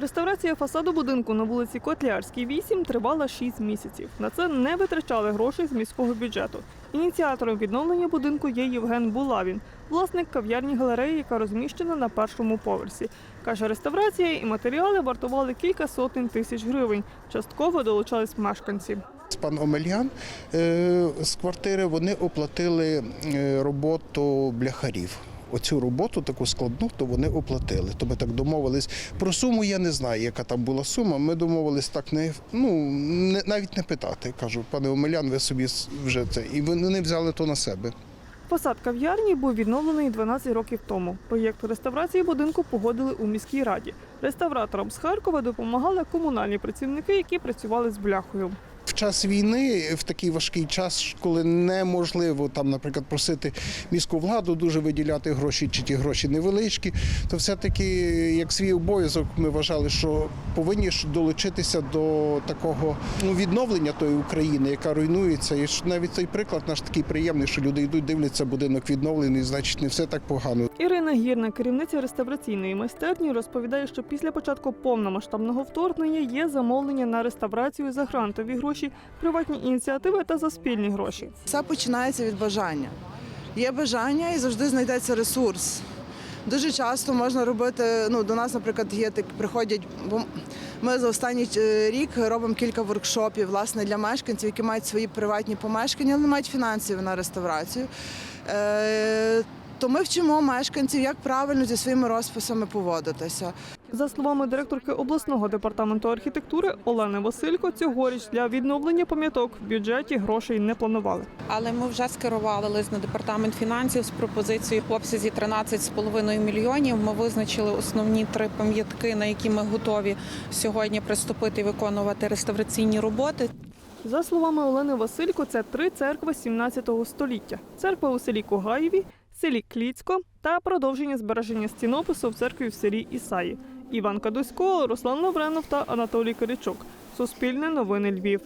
Реставрація фасаду будинку на вулиці Котлярській, 8 тривала 6 місяців. На це не витрачали грошей з міського бюджету. Ініціатором відновлення будинку є Євген Булавін, власник кав'ярні галереї, яка розміщена на першому поверсі. Каже, реставрація і матеріали вартували кілька сотень тисяч гривень. Частково долучались мешканці. Пан Омельян е, з квартири вони оплатили е, роботу бляхарів. Оцю роботу таку складну, то вони оплатили. То ми так домовились. Про суму я не знаю, яка там була сума. Ми домовились так не ну не, навіть не питати. Кажу, пане Омелян, ви собі вже це. І вони взяли то на себе. Фасад кав'ярні був відновлений 12 років тому. Проєкт реставрації будинку погодили у міській раді. Реставраторам з Харкова допомагали комунальні працівники, які працювали з бляхою. В час війни, в такий важкий час, коли неможливо там, наприклад, просити міську владу дуже виділяти гроші, чи ті гроші невеличкі, то все-таки як свій обов'язок ми вважали, що повинні долучитися до такого ну, відновлення тої України, яка руйнується. І навіть цей приклад наш такий приємний, що люди йдуть, дивляться будинок відновлений, значить не все так погано. Ірина Гірна, керівниця реставраційної майстерні, розповідає, що після початку повномасштабного вторгнення є замовлення на реставрацію за грантові гроші, приватні ініціативи та за спільні гроші. Все починається від бажання. Є бажання і завжди знайдеться ресурс. Дуже часто можна робити. Ну, до нас, наприклад, є так, приходять, бо ми за останній е, рік робимо кілька воркшопів власне для мешканців, які мають свої приватні помешкання, але не мають фінансів на реставрацію. Е, то ми вчимо мешканців, як правильно зі своїми розписами поводитися. За словами директорки обласного департаменту архітектури Олени Василько, цьогоріч для відновлення пам'яток в бюджеті грошей не планували. Але ми вже скерували лист на департамент фінансів з пропозицією в обсязі 13,5 мільйонів. Ми визначили основні три пам'ятки, на які ми готові сьогодні приступити і виконувати реставраційні роботи. За словами Олени Василько, це три церкви 17 століття: церква у селі Когаєві, селі Кліцько та продовження збереження стінопису в церкві в селі Ісаї. Іван Кадусько, Руслан Лавренов та Анатолій Киричук. Суспільне новини Львів.